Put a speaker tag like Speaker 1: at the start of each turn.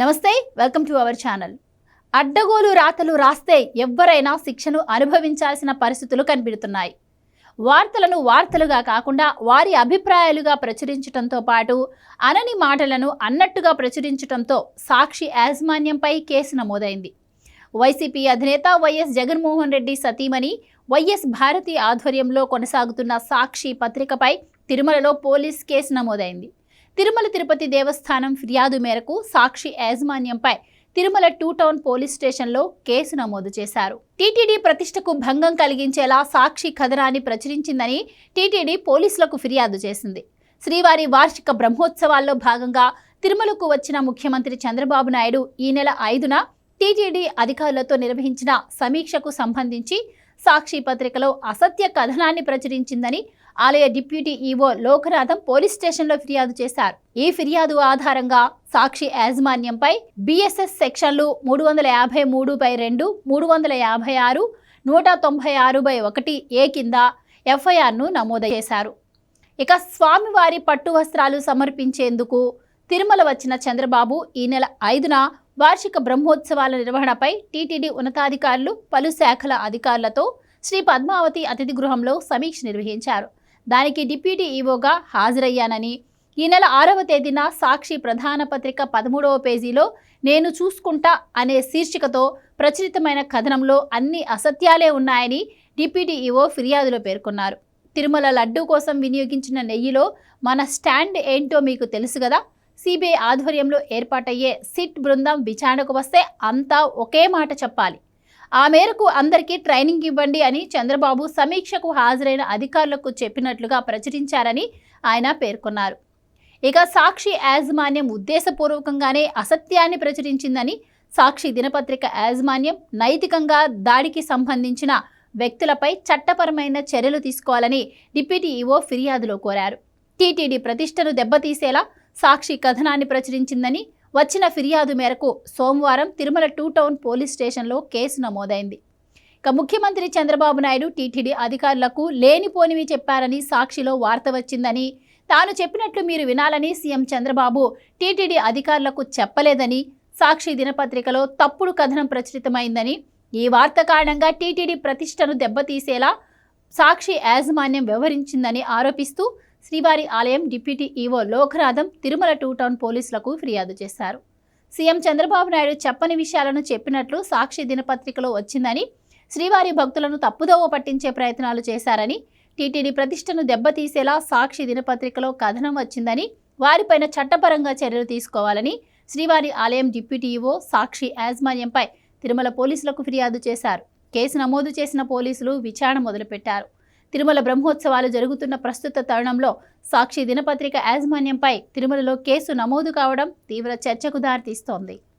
Speaker 1: నమస్తే welcome to our channel. అడ్డగోలు రాతలు రాస్తే ఎవ్వరైనా శిక్షను అనుభవించాల్సిన పరిస్థితులు కనిపెడుతున్నాయి. వార్తలను వార్తలుగా కాకుండా వారి అభిప్రాయాలుగా ప్రచురించడంతో పాటు అనని మాటలను అన్నట్టుగా ప్రచురించడంతో సాక్షి యాజమాన్యంపై కేసు నమోదైంది. వైసీపీ అధినేత వైఎస్ జగన్మోహన్ రెడ్డి సతీమణి వైఎస్ భారతి ఆధ్వర్యంలో కొనసాగుతున్న సాక్షి పత్రికపై తిరుమలలో పోలీస్ కేసు నమోదైంది. తిరుమల తిరుపతి దేవస్థానం ఫిర్యాదు మేరకు సాక్షి యాజమాన్యంపై తిరుమల టూ టౌన్ పోలీస్ స్టేషన్లో కేసు నమోదు చేశారు. టీటీడీ ప్రతిష్టకు భంగం కలిగించేలా సాక్షి కథనాన్ని ప్రచురించిందని టీటీడీ పోలీసులకు ఫిర్యాదు చేసింది. శ్రీవారి వార్షిక బ్రహ్మోత్సవాల్లో భాగంగా తిరుమలకు వచ్చిన ముఖ్యమంత్రి చంద్రబాబు నాయుడు ఈ నెల ఐదున టీటీడీ అధికారులతో నిర్వహించిన సమీక్షకు సంబంధించి సాక్షి పత్రికలో అసత్య కథనాన్ని ప్రచురించిందని ఆలయ డిప్యూటీ ఈవో లోకనాథం పోలీస్ స్టేషన్లో ఫిర్యాదు చేశారు. ఈ ఫిర్యాదు ఆధారంగా సాక్షి యాజమాన్యంపై బిఎస్ఎస్ సెక్షన్లు మూడు వందల యాభై మూడు బై రెండు మూడు వందల యాభై ఆరు నూట తొంభై ఆరు బై ఒకటి ఏ కింద ఎఫ్ఐఆర్ను నమోదు చేశారు. ఇక స్వామివారి పట్టు వస్త్రాలు సమర్పించేందుకు తిరుమల వచ్చిన చంద్రబాబు ఈ నెల ఐదున వార్షిక బ్రహ్మోత్సవాల నిర్వహణపై టీటీడీ ఉన్నతాధికారులు పలు శాఖల అధికారులతో శ్రీ పద్మావతి అతిథి గృహంలో సమీక్ష నిర్వహించారు. దానికి డిప్యూటీ ఈవోగా హాజరయ్యానని. ఈ నెల ఆరవ తేదీన సాక్షి ప్రధాన పత్రిక పదమూడవ పేజీలో నేను చూసుకుంటా అనే శీర్షికతో ప్రచురితమైన కథనంలో అన్ని అసత్యాలే ఉన్నాయని డిప్యూటీ ఈవో ఫిర్యాదులో పేర్కొన్నారు. తిరుమల లడ్డూ కోసం వినియోగించిన నెయ్యిలో మన స్టాండ్ ఏంటో మీకు తెలుసు కదా? సిబిఐ ఆధ్వర్యంలో ఏర్పాటయ్యే సిట్ బృందం విచారణకు వస్తే అంతా ఒకే మాట చెప్పాలి. ఆ మేరకు అందరికీ ట్రైనింగ్ ఇవ్వండి అని చంద్రబాబు సమీక్షకు హాజరైన అధికారులకు చెప్పినట్లుగా ప్రచురించారని ఆయన పేర్కొన్నారు. ఇక సాక్షి యాజమాన్యం ఉద్దేశపూర్వకంగానే అసత్యాన్ని ప్రచురించిందని సాక్షి దినపత్రిక యాజమాన్యం నైతికంగా దాడికి సంబంధించిన వ్యక్తులపై చట్టపరమైన చర్యలు తీసుకోవాలని డిప్యూటీ ఈవో ఫిర్యాదులో కోరారు. టీటీడీ ప్రతిష్టను దెబ్బతీసేలా సాక్షి కథనాన్ని ప్రచురించిందని వచ్చిన ఫిర్యాదు మేరకు సోమవారం తిరుమల టూ టౌన్ పోలీస్ స్టేషన్లో కేసు నమోదైంది. ఇక ముఖ్యమంత్రి చంద్రబాబు నాయుడు టీటీడీ అధికారులకు లేనిపోనివి చెప్పారని సాక్షిలో వార్త వచ్చిందని తాను చెప్పినట్లు మీరు వినాలని సీఎం చంద్రబాబు టీటీడీ అధికారులకు చెప్పలేదని సాక్షి దినపత్రికలో తప్పుడు కథనం ప్రచురితమైందని ఈ వార్త కారణంగా టీటీడీ ప్రతిష్టను దెబ్బతీసేలా సాక్షి యాజమాన్యం వ్యవహరించిందని ఆరోపిస్తూ శ్రీవారి ఆలయం deputy EO Lokanatham Tirumala two town పోలీసులకు ఫిర్యాదు చేశారు. సీఎం చంద్రబాబు నాయుడు చెప్పని విషయాలను చెప్పినట్లు సాక్షి దినపత్రికలో వచ్చిందని శ్రీవారి భక్తులను తప్పుదోవ పట్టించే ప్రయత్నాలు చేశారని టీటీడీ ప్రతిష్టను దెబ్బతీసేలా సాక్షి దినపత్రికలో కథనం వచ్చిందని వారిపైన చట్టపరంగా చర్యలు తీసుకోవాలని శ్రీవారి ఆలయం డిప్యూటీ ఈవో సాక్షి యాజమాన్యంపై తిరుమల పోలీసులకు ఫిర్యాదు చేశారు. కేసు నమోదు చేసిన పోలీసులు విచారణ మొదలుపెట్టారు. తిరుమల బ్రహ్మోత్సవాలు జరుగుతున్న ప్రస్తుత తరుణంలో సాక్షి దినపత్రిక యాజమాన్యంపై తిరుమలలో కేసు నమోదు కావడం తీవ్ర చర్చకు దారితీస్తోంది.